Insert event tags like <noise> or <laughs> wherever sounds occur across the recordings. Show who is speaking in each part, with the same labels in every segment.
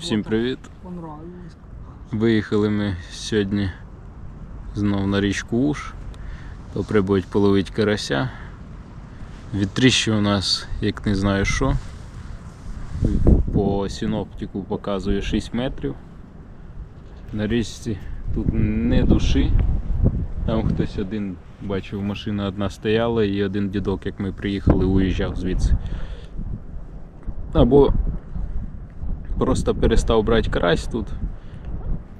Speaker 1: Всім привіт! Виїхали ми сьогодні знов на річку Уж. Попробують половити карася. Вітріще у нас, як не знаю що. По синоптику показує 6 метрів. На річці тут не душі. Там хтось один бачив, машина одна стояла і один дідок, як ми приїхали, уїжджав звідси. Або просто перестав брати карась тут.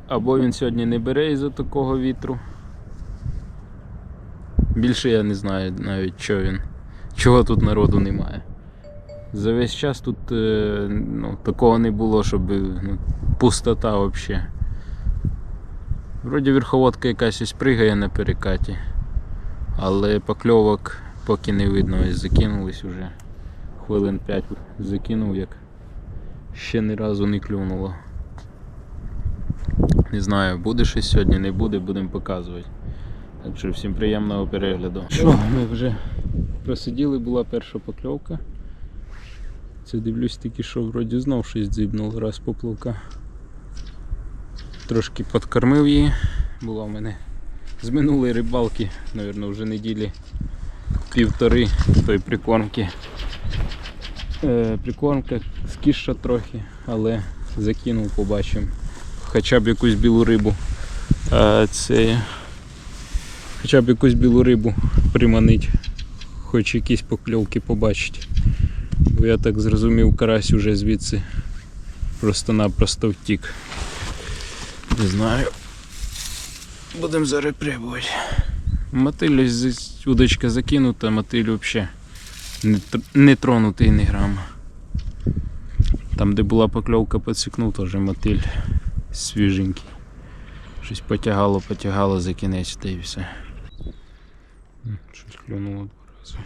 Speaker 1: Або він сьогодні не бере із-за такого вітру. Більше я не знаю навіть що він. Чого тут народу немає. За весь час тут е, ну, такого не було, щоб ну, пустота взагалі. Вроді верховодка якась ось пригає на перекаті, але покльовок поки не видно, ось закинулись уже. Хвилин 5 закинув як ще ні разу не клюнуло. Не знаю, буде щось сьогодні, не буде, будемо показувати. Так що всім приємного перегляду. Що, ми вже просиділи, була перша покльовка. Це дивлюсь тільки що вроді знов щось дзибнуло, раз поплавка. Трошки подкормив її. Була в мене з минулої рибалки, мабуть, вже неділі півтори тої прикормки. Е, прикормка скіша трохи, але закинув, побачимо. Хоча б якусь білу рибу. Е, це хоча б якусь білу рибу приманить, хоч якісь покльовки побачить. Бо я так зрозумів, карась уже звідси просто-напросто втік. Не знаю. Будемо зараз пробувати. Мотиль удочка закинута, мотиль взагалі не, тронутий не грама. Там, де була покльовка, підсікнув теж мотиль свіженький. Щось потягало, потягало за кінець та і все. Щось клюнуло два рази.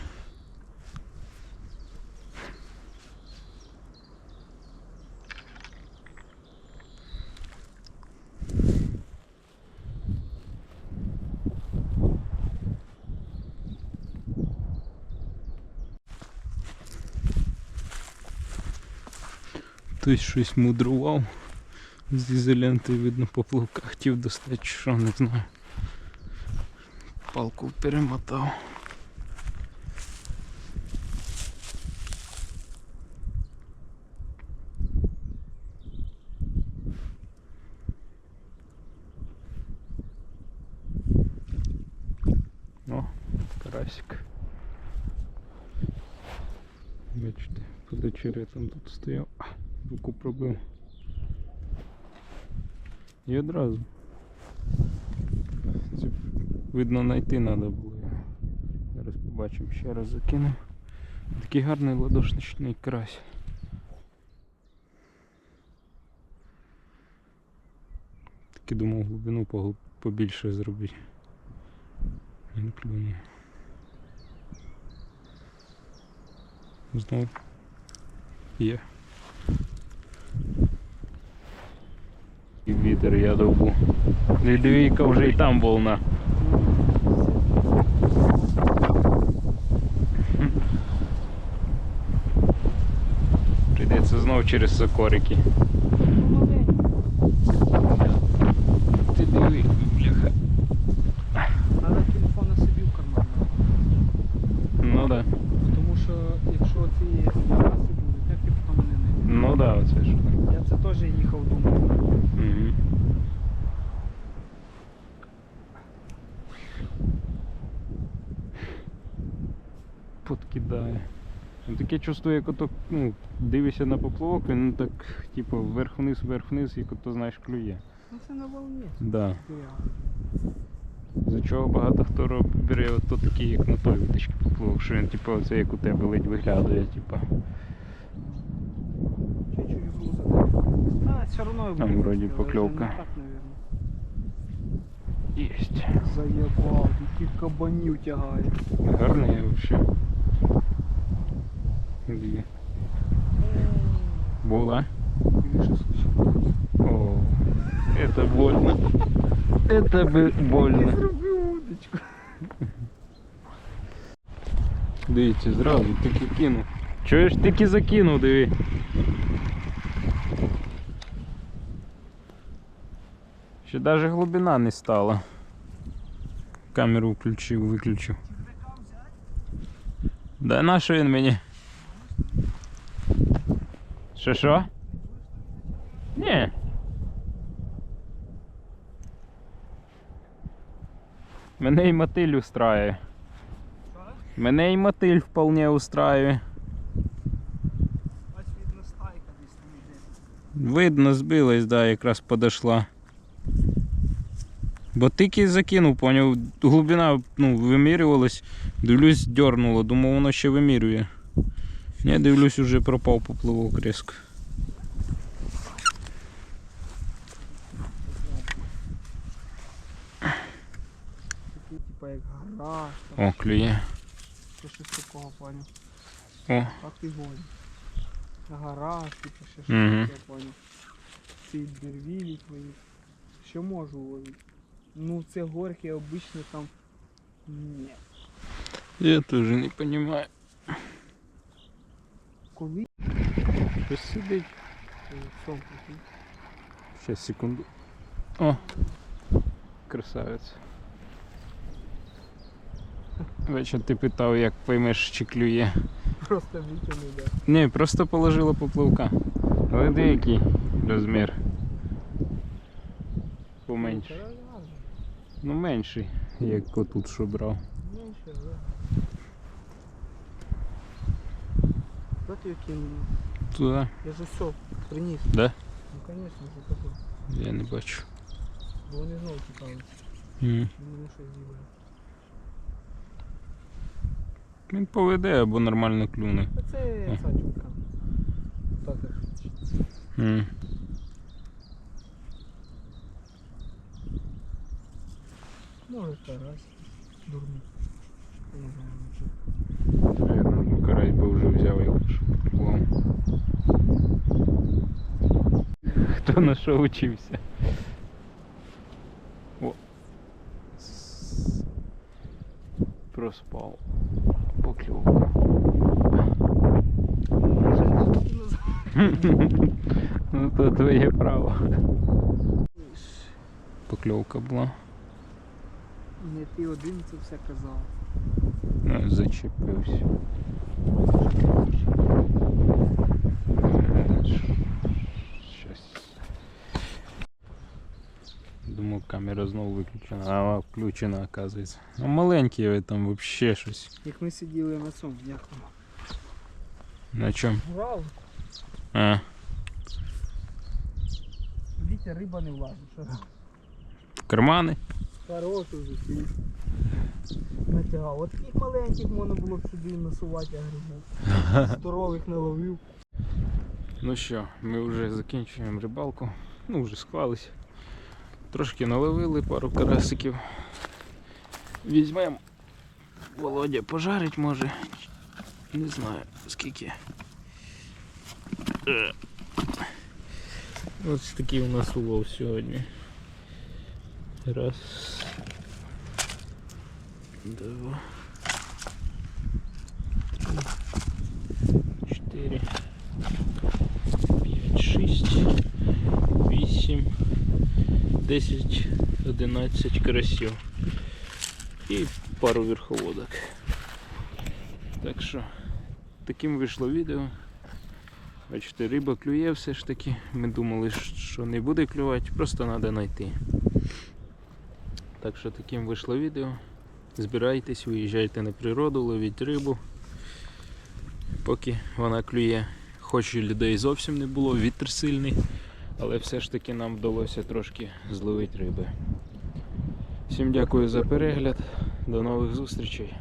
Speaker 1: Хтось щось мудрував. З ізоленти видно поплавка хотів достати, чи що не знаю. Палку перемотав. О, карасик. Бачите, під очеретом тут стояв. Руку пробив. І одразу. Це видно знайти треба було. Зараз побачимо, ще раз закину. Такий гарний ладошничний карась. Таки думав глибину побільше зробити. Він клюнув. Знову є. І вітер я довбу. Лідовійка вже і там волна. Прийдеться знов через сокорики. Ти диви, бляха.
Speaker 2: Треба телефон на собі в карман.
Speaker 1: Ну да.
Speaker 2: Тому що якщо ти
Speaker 1: Ну да, оце що.
Speaker 2: Я це теж їхав думав.
Speaker 1: Угу. Подкидає. Таке чувство, як ото, ну, дивишся на поплавок, він так, типу, вверх-вниз, вверх-вниз, як ото, знаєш, клює.
Speaker 2: Ну це на волні.
Speaker 1: Да. За чого багато хто бере ото такі, як на той витички поплавок, що він, типу, оце як у тебе ледь виглядає, типу.
Speaker 2: грузити. А, все одно
Speaker 1: Там
Speaker 2: буде
Speaker 1: вроді
Speaker 2: грузити, але
Speaker 1: покльовка.
Speaker 2: це не Так, наверное.
Speaker 1: Єсть.
Speaker 2: Заєбав, які кабанів тягає.
Speaker 1: Гарний вообще. Дві. Була.
Speaker 2: Більше случилось.
Speaker 1: О, это больно. Это бы больно.
Speaker 2: Зробив удочку.
Speaker 1: Дивіться, зразу тільки кинув. Чуєш, тільки закинув, диви. Ще навіть глибина не стала. Камеру включив, виключив. Да на що він мені? Що що? Ні. Мене і мотиль устраює. Мене і мотиль вполне устраює.
Speaker 2: Видно,
Speaker 1: збилась, да, якраз подошла. Бо тільки закинув, поняв, глибина ну, вимірювалась, дивлюсь, дернуло, думав, воно ще вимірює. Я дивлюсь, уже пропав поплавок різко.
Speaker 2: Типа як там
Speaker 1: О, клює.
Speaker 2: ще щось такого поняв.
Speaker 1: О,
Speaker 2: А ти гоні. На гараж, типу ще щось таке поняв. Ці дервілі твої. Що можу ловити? Ну це горки обично там. Ні.
Speaker 1: я теж не розумію.
Speaker 2: Коли
Speaker 1: Щось сидить.
Speaker 2: сон
Speaker 1: Ще секунду. О! Красавець. Вечір ти питав, як поймеш, чи клює.
Speaker 2: Просто витягнув, да.
Speaker 1: Ні, просто положила поплавка. Але деякий розмір. Поменше.
Speaker 2: Ну,
Speaker 1: менший, як отут що брав.
Speaker 2: Менше, да. От я кинув. Я же все приніс.
Speaker 1: Да?
Speaker 2: Ну конечно, за тобою.
Speaker 1: Я не бачу.
Speaker 2: Бо вони знову тікали.
Speaker 1: М.
Speaker 2: Він щось з'їбає.
Speaker 1: Він поведе або нормально клюне.
Speaker 2: Це сачука. Так як. Карась. Дурний. Я Не знаю нічого.
Speaker 1: Наверно, карась би вже взяв його, поклав. Хто на що учився? О. Проспав. Покльовка. <laughs> Ну то твоє право. Покльовка була.
Speaker 2: Не ти один це все казав.
Speaker 1: Ну, зачепився. Щас. Думав, камера знову виключена, а включена, оказується. А маленький ви там вообще щось.
Speaker 2: Як ми сиділи на цьому дняху.
Speaker 1: На чому?
Speaker 2: Грав,
Speaker 1: А,
Speaker 2: Вітя риба не влазить. Що?
Speaker 1: кармани?
Speaker 2: Хороший сидить. Натягав. От таких маленьких можна було б сюди насувати агрегат. <laughs> Здорових наловив.
Speaker 1: Ну що, ми вже закінчуємо рибалку. Ну, вже склались. Трошки наловили пару карасиків. Візьмемо. Володя пожарить може. Не знаю скільки. Е. Ось такий у нас улов сьогодні. Раз. Два. Три. Чотири. 5, 6, 8, 10, 11 карасів і пару верховодок. Так що таким вийшло відео. Бачите, риба клює все ж таки. Ми думали, що не буде клювати, просто треба знайти. Так що таким вийшло відео. Збирайтесь, виїжджайте на природу, ловіть рибу. Поки вона клює. Хоч і людей зовсім не було, вітер сильний, але все ж таки нам вдалося трошки зловити риби. Всім дякую за перегляд. До нових зустрічей.